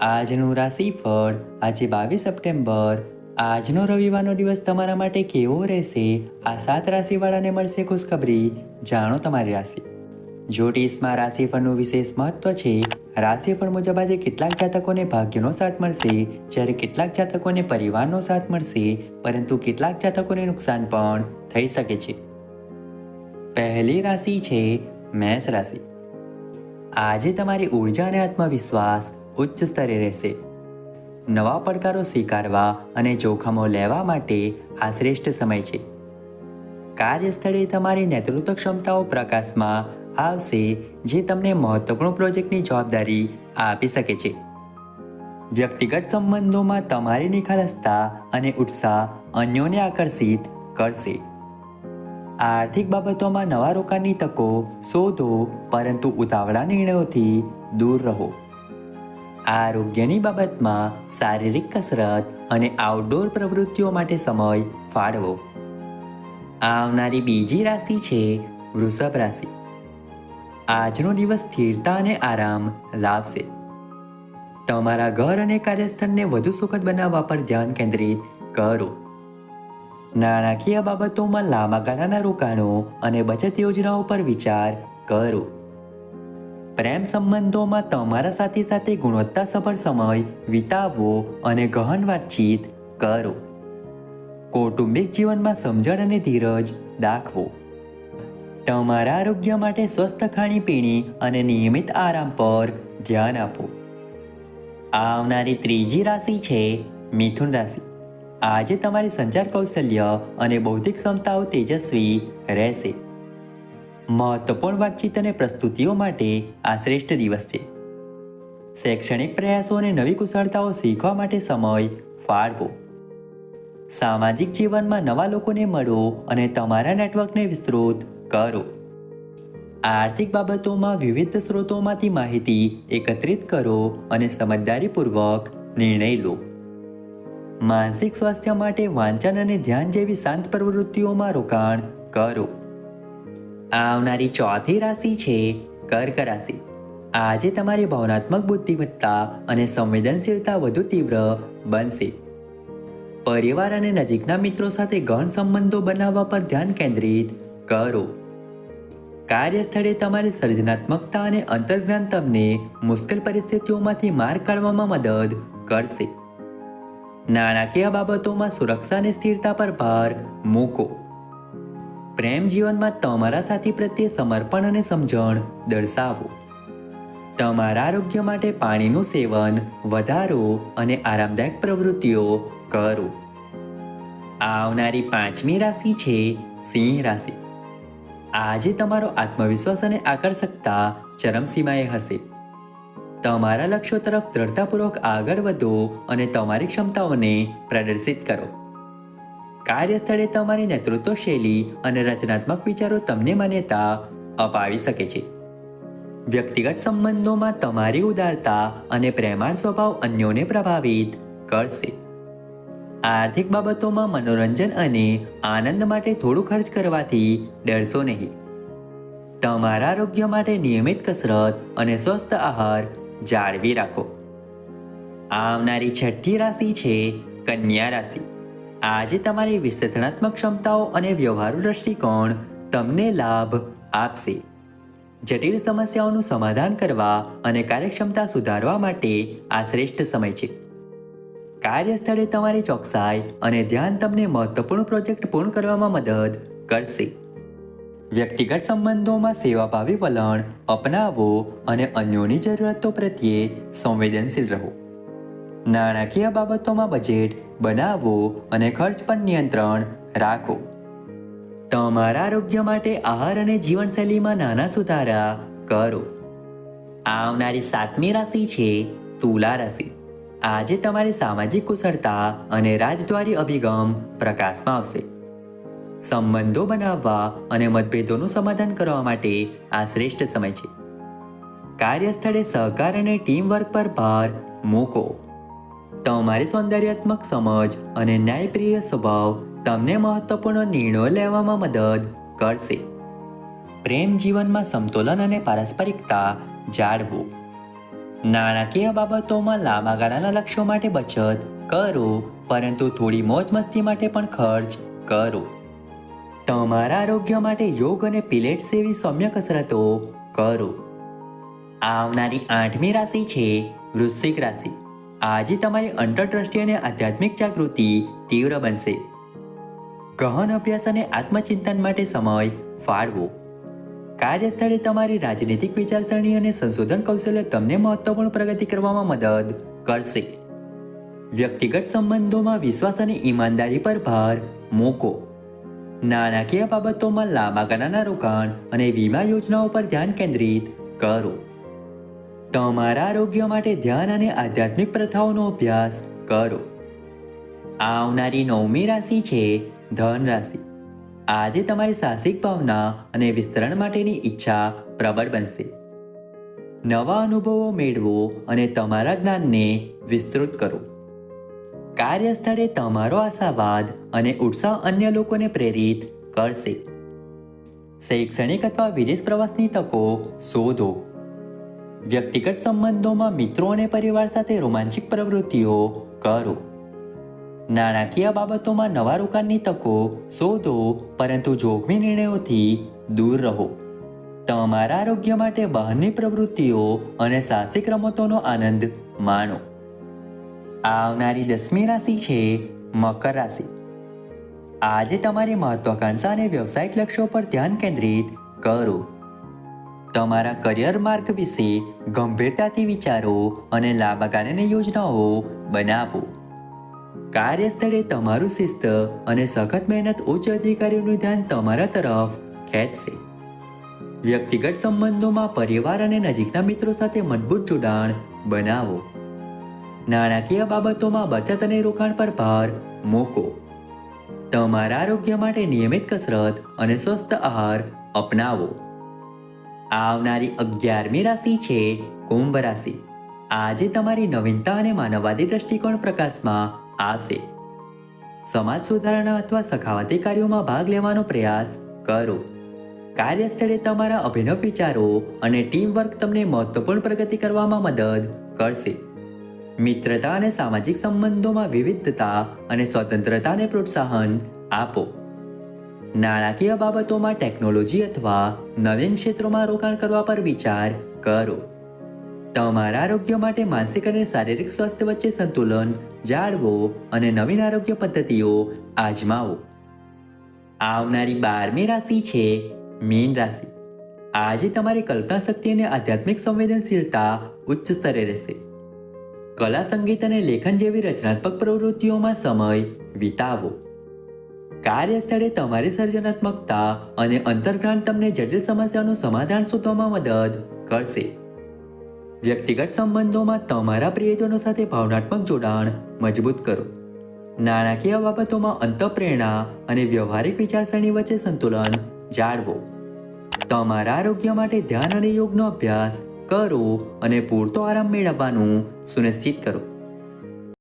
આજનું રાશિફળ, આજે બાવીસ સપ્ટેમ્બર. આજનો રવિવારનો દિવસ તમારા માટે કેવો રહેશે? આ સાત રાશિવાળાને મળશે ખુશખબરી. જાણો તમારી રાશિ. જ્યોતિષમાં રાશિફળનું વિશેષ મહત્વ છે. રાશિફળ મુજબ આજે કેટલાક જાતકોને ભાગ્યનો સાથ મળશે. જ્યારે કેટલાક જાતકોને પરિવારનો સાથ મળશે. પરંતુ કેટલાક જાતકોને નુકસાન પણ થઈ શકે છે. પહેલી રાશિ છે મેષ રાશિ. આજે તમારી ઊર્જા અને આત્મવિશ્વાસ ઉચ્ચ સ્તરે રહેશે. નવા પડકારો સ્વીકારવા અને જોખમો લેવા માટે આ શ્રેષ્ઠ સમય છે. કાર્યસ્થળે તમારી નેતૃત્વ ક્ષમતાઓ પ્રકાશમાં આવશે, જે તમને મહત્વપૂર્ણ પ્રોજેક્ટની જવાબદારી આપી શકે છે. વ્યક્તિગત સંબંધોમાં તમારી નિખાલસતા અને ઉત્સાહ અન્યોને આકર્ષિત કરશે. આર્થિક બાબતોમાં નવા રોકાણની તકો શોધો, પરંતુ ઉતાવળા નિર્ણયોથી દૂર રહો. આરોગ્યની બાબતમાં શારીરિક કસરત અને આઉટડોર પ્રવૃત્તિઓ માટે સમય ફાળવો. આવનારી બીજી રાશિ છે વૃષભ રાશિ. આજનો દિવસ સ્થિરતા અને આરામ લાવશે. તમારા ઘર અને કાર્યસ્થળને વધુ સુખદ બનાવવા પર ધ્યાન કેન્દ્રિત કરો. નાણાકીય બાબતોમાં લાંબા ગાળાના રોકાણો અને બચત યોજનાઓ પર વિચાર કરો. પ્રેમ સંબંધોમાં તમારા સાથી સાથે ગુણવત્તાસભર સમય વિતાવવો અને ગહન વાતચીત કરો. કૌટુંબિક જીવનમાં સમજણ અને ધીરજ દાખવો. તમારા આરોગ્ય માટે સ્વસ્થ ખાણીપીણી અને નિયમિત આરામ પર ધ્યાન આપો. આવનારી ત્રીજી રાશિ છે મિથુન રાશિ. આજે તમારી સંચાર કૌશલ્ય અને બૌદ્ધિક ક્ષમતાઓ તેજસ્વી રહેશે. મહત્વપૂર્ણ વાતચીત અને પ્રસ્તુતિઓ માટે આ શ્રેષ્ઠ દિવસ છે. શૈક્ષણિક પ્રયાસો અને નવી કુશળતાઓ શીખવા માટે સમય ફાળવો. સામાજિક જીવનમાં નવા લોકોને મળો અને તમારા નેટવર્કને વિસ્તૃત કરો. આર્થિક બાબતોમાં વિવિધ સ્ત્રોતોમાંથી માહિતી એકત્રિત કરો અને સમજદારીપૂર્વક નિર્ણય લો. માનસિક સ્વાસ્થ્ય માટે વાંચન અને ધ્યાન જેવી શાંત પ્રવૃત્તિઓમાં રોકાણ કરો. આવનારી ચોથી રાશિ છે કર્ક રાશિ. આજે તમારી ભાવનાત્મક બુદ્ધિમત્તા અને સંવેદનશીલતા વધુ તીવ્ર બનશે. પરિવાર અને નજીકના મિત્રો સાથે ગહન સંબંધો બનાવવા પર ધ્યાન કેન્દ્રિત કરો. કાર્યસ્થળે તમારી સર્જનાત્મકતા અને અંતર્જ્ઞાન તમને મુશ્કેલ પરિસ્થિતિઓમાંથી માર્ગ કાઢવામાં મદદ કરશે. નાણાકીય બાબતોમાં સુરક્ષા અને સ્થિરતા પર ભાર મૂકો. પ્રેમ જીવનમાં તમારા સાથી પ્રત્યે સમર્પણ અને સમજણ દર્શાવો. તમારા આરોગ્ય માટે પાણીનું સેવન, વધારો અને આરામદાયક પ્રવૃત્તિઓ કરો. આવનારી પાંચમી રાશિ છે સિંહ રાશિ. આજે તમારો આત્મવિશ્વાસ અને આકર્ષકતા ચરમસીમાએ હશે. તમારા લક્ષ્યો તરફ દ્રઢતાપૂર્વક આગળ વધો અને તમારી ક્ષમતાઓને પ્રદર્શિત કરો. કાર્યસ્થળે તમારી નેતૃત્વ શૈલી અને રચનાત્મક વિચારો તમને માન્યતા અપાવી શકે છે. વ્યક્તિગત સંબંધોમાં તમારી ઉદારતા અને પ્રેમાળ સ્વભાવ અન્યોને પ્રભાવિત કરશે. આર્થિક બાબતોમાં મનોરંજન અને આનંદ માટે થોડું ખર્ચ કરવાથી ડરશો નહીં. તમારા આરોગ્ય માટે નિયમિત કસરત અને સ્વસ્થ આહાર જાળવી રાખો. આવનારી છઠ્ઠી રાશિ છે કન્યા રાશિ. આજે તમારી વિશ્લેષણાત્મક ક્ષમતાઓ અને વ્યવહારુ દ્રષ્ટિકોણ તમને લાભ આપશે. જટિલ સમસ્યાઓનું સમાધાન કરવા અને કાર્યક્ષમતા સુધારવા માટે આ શ્રેષ્ઠ સમય છે. કાર્યસ્થળે તમારી ચોકસાઈ અને ધ્યાન તમને મહત્વપૂર્ણ પ્રોજેક્ટ પૂર્ણ કરવામાં મદદ કરશે. વ્યક્તિગત સંબંધોમાં સેવાભાવી વલણ અપનાવો અને અન્યોની જરૂરતો પ્રત્યે સંવેદનશીલ રહો. નાણાકીય બાબતોમાં બજેટ, બનાવો અને ખર્ચ પર નિયંત્રણ રાખો. તમારા આરોગ્ય માટે આહાર અને જીવનશૈલીમાં નાના સુધારા કરો. આવનારી સાતમી રાશિ છે તુલા રાશિ. આજે તમારી સામાજિક કુશળતા અને રાજદ્વારી અભિગમ પ્રકાશમાં આવશે. સંબંધો બનાવવા અને મતભેદોનું સમાધાન કરવા માટે આ શ્રેષ્ઠ સમય છે. કાર્યસ્થળે સહકાર અને ટીમ વર્ક પર ભાર મૂકો. તમારી સૌંદર્યાત્મક સમજ અને ન્યાયપ્રિય સ્વભાવ તમને મહત્વપૂર્ણ નિર્ણયો લેવામાં મદદ કરશે. પ્રેમ જીવનમાં સમતોલન અને પારસ્પરિકતા જાળવું. નાણાકીય બાબતોમાં લાંબા ગાળાના લક્ષ્યો માટે બચત કરો, પરંતુ થોડી મોજ મસ્તી માટે પણ ખર્ચ કરો. તમારા આરોગ્ય માટે યોગ અને પિલેટ જેવી સૌમ્ય કસરતો કરો. આવનારી આઠમી રાશિ છે વૃશ્ચિક રાશિ. આજે તમારી અંતરદ્રષ્ટિ અને આધ્યાત્મિક જાગૃતિ તીવ્ર બનશે. ગહન અભ્યાસ અને આત્મચિંતન માટે સમય ફાળવો. કાર્યસ્થળે તમારી રાજનીતિક વિચારસરણી અને સંશોધન કૌશલ્ય તમને મહત્વપૂર્ણ પ્રગતિ કરવામાં મદદ કરશે. વ્યક્તિગત સંબંધોમાં વિશ્વાસ અને ઈમાનદારી પર ભાર મૂકો. નાણાકીય બાબતોમાં લાંબા ગાળાના રોકાણ અને વીમા યોજનાઓ પર ધ્યાન કેન્દ્રિત કરો. તમારા આરોગ્ય માટે ધ્યાન અને આધ્યાત્મિક પ્રથાઓનો અભ્યાસ કરો. આવનારી નવમી રાશિ છે ધન રાશિ. આજે તમારી સાહસિક ભાવના અને વિસ્તરણ માટેની ઈચ્છા પ્રબળ બનશે. નવા અનુભવો મેળવો અને તમારા જ્ઞાનને વિસ્તૃત કરો. કાર્યસ્થળે તમારો આશાવાદ અને ઉત્સાહ અન્ય લોકોને પ્રેરિત કરશે. શૈક્ષણિક અથવા વિદેશ પ્રવાસની તકો શોધો. વ્યક્તિગત સંબંધોમાં મિત્રો અને પરિવાર સાથે રોમાંચિક પ્રવૃત્તિઓ કરો. નાણાકીય બાબતોમાં નવા રોકાણની તકો શોધો, પરંતુ જોખમી નિર્ણયોથી દૂર રહો. તમારા આરોગ્ય માટે બહારની પ્રવૃત્તિઓ અને સાહસિક રમતોનો આનંદ માણો. આવનારી દસમી રાશિ છે મકર રાશિ. આજે તમારી મહત્વાકાંક્ષા અને વ્યવસાયિક લક્ષ્યો પર ધ્યાન કેન્દ્રિત કરો. તમારા કરિયર માર્ગ વિશે ગંભીરતાથી વિચારો અને લાંબાગાળાની યોજનાઓ બનાવો. કાર્યસ્થળે તમારું શિસ્ત અને સખત મહેનત ઉચ્ચ અધિકારીઓનું ધ્યાન તમારા તરફ ખેંચશે. વ્યક્તિગત સંબંધોમાં પરિવાર અને નજીકના મિત્રો સાથે મજબૂત જોડાણ બનાવો. નાણાકીય બાબતોમાં બચત અને રોકાણ પર ભાર મૂકો. તમારા આરોગ્ય માટે નિયમિત કસરત અને સ્વસ્થ આહાર અપનાવો. આવનારી અગિયારમી રાશિ છે કુંભ રાશિ. આજે તમારી નવીનતા અને માનવવાદી દ્રષ્ટિકોણ પ્રકાશમાં આવશે. સમાજ સુધારણા અથવા સખાવતી કાર્યોમાં ભાગ લેવાનો પ્રયાસ કરો. કાર્યસ્થળે તમારા અભિનવ વિચારો અને ટીમ વર્ક તમને મહત્વપૂર્ણ પ્રગતિ કરવામાં મદદ કરશે. મિત્રતા અને સામાજિક સંબંધોમાં વિવિધતા અને સ્વતંત્રતાને પ્રોત્સાહન આપો. નાણાકીય બાબતોમાં ટેકનોલોજી અથવા નવીન ક્ષેત્રોમાં રોકાણ કરવા પર વિચાર કરો. તમારા આરોગ્ય માટે માનસિક અને શારીરિક સ્વાસ્થ્ય વચ્ચે સંતુલન જાળવો અને નવીન આરોગ્ય પદ્ધતિઓ આજમાવો. આવનારી બારમી રાશિ છે મીન રાશિ. આજે તમારી કલ્પના શક્તિ અને આધ્યાત્મિક સંવેદનશીલતા ઉચ્ચ સ્તરે રહેશે. કલા સંગીત અને લેખન જેવી રચનાત્મક પ્રવૃત્તિઓમાં સમય વિતાવો. કાર્યસ્થળે તમારી સર્જનાત્મકતા અને અંતર્જ્ઞાન તમને જટિલ સમસ્યાનું સમાધાન શોધવામાં મદદ કરશે. વ્યક્તિગત સંબંધોમાં તમારા પ્રિયજનો સાથે ભાવનાત્મક જોડાણ મજબૂત કરો. નાણાકીય બાબતોમાં અંતઃપ્રેરણા અને વ્યવહારિક વિચારસરણી વચ્ચે સંતુલન જાળવો. તમારા આરોગ્ય માટે ધ્યાન અને યોગનો અભ્યાસ કરો અને પૂરતો આરામ મેળવવાનું સુનિશ્ચિત કરો.